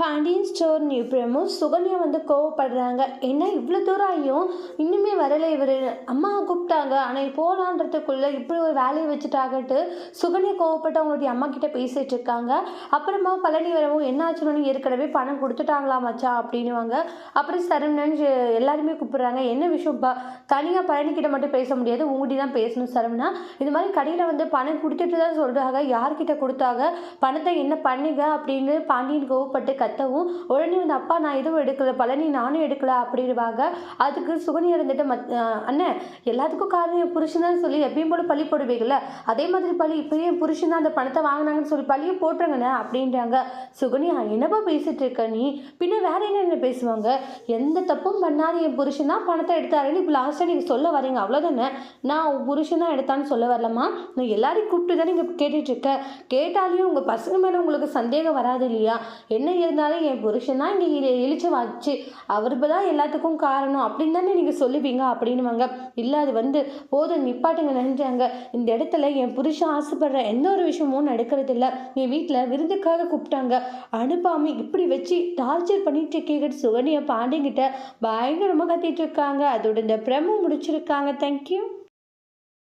Pandian store new promo Sukanya வந்து கோவப்படுறாங்க. என்ன இவ்வளோ தூரம் ஆகியும்? இன்னுமே வரலை இவர். அம்மா கூப்பிட்டாங்க. ஆனால் போகலான்றதுக்குள்ளே இப்படி ஒரு வேலையை வச்சுட்டாகட்டு சுகன்யா கோவப்பட்டு அவங்களுடைய அம்மா கிட்டே பேசிகிட்டு இருக்காங்க. அப்புறமா பழனி வரவும் என்ன ஆச்சுன்னு ஏற்கனவே பணம் கொடுத்துட்டாங்களா மச்சா அப்படின்னுவாங்க. அப்புறம் சரவணன் எல்லாருமே கூப்பிட்றாங்க. என்ன விஷயம்ப்பா தனியாக பழனி கிட்ட மட்டும் பேச முடியாது. உங்கள்கிட்ட தான் பேசணும் சரவணா. இது மாதிரி கடையில் வந்து பணம் கொடுத்துட்டு தான் சொல்கிறாங்க யார்கிட்ட கொடுத்தாங்க? பணத்தை என்ன பண்ணுங்க? அப்படின்னு பாண்டியன் கோவப்பட்டு கத்தவும் உடனே வந்து அப்பா நான் எதுவும் எடுக்கல பழனி நானும் எடுக்கல அப்படிடுவாங்க. அதுக்கு சுகனி இருந்துட்டு மத் அண்ணன் எல்லாத்துக்கும் காரணம் என் புருஷன் தான் சொல்லி எப்பயும் போல பழி போடுவீங்கல்ல? அதே மாதிரி பழி இப்பயும் என் புருஷன் தான் அந்த பணத்தை வாங்கினாங்கன்னு சொல்லி பழியை போட்டுருங்கண்ணே அப்படின்றாங்க. சுகனி என்னப்பா பேசிட்டு இருக்க நீ? பின்ன வேற என்ன என்ன பேசுவாங்க? எந்த தப்பும் பண்ணாத என் புருஷன் தான் பணத்தை எடுத்தாருன்னு இப்போ லாஸ்ட்டாக நீங்கள் சொல்ல வரீங்க. அவ்வளோதானே நான் உன் புருஷன் தான் எடுத்தான்னு சொல்ல வரலம்மா? நான் எல்லாரையும் கூப்பிட்டு தானே இங்கே கேட்டுட்டு இருக்கேன். கேட்டாலையும் உங்கள் பசங்க மேலே உங்களுக்கு சந்தேகம் வராது இல்லையா? என்ன இருந்தாலும் என் புருஷன் தான் இங்கே எழுச்சி வச்சு. அவர் தான் எல்லாத்துக்கும் காரணம். அப்படின்னு தானே நீங்கள் சொல்லுவீங்க அப்படின்னுவாங்க. இல்லை அது வந்து போதும் நிப்பாட்டுங்க நினைஞ்சாங்க. இந்த இடத்துல என் புருஷன் ஆசைப்படுற எந்த ஒரு விஷயமும் நடக்கிறது இல்லை என் வீட்டில் விருந்துக்காக கூப்பிட்டாங்க. அனுப்பாம இப்படி வச்சு டார்ச்சர் பண்ணிட்டு கேட்கிட்டு சுகன்யா பாண்டியங்கிட்ட பயங்கரமாக கத்திட்டு இருக்காங்க. அதோட இந்த பிரமோ முடிச்சிருக்காங்க. தேங்க்யூ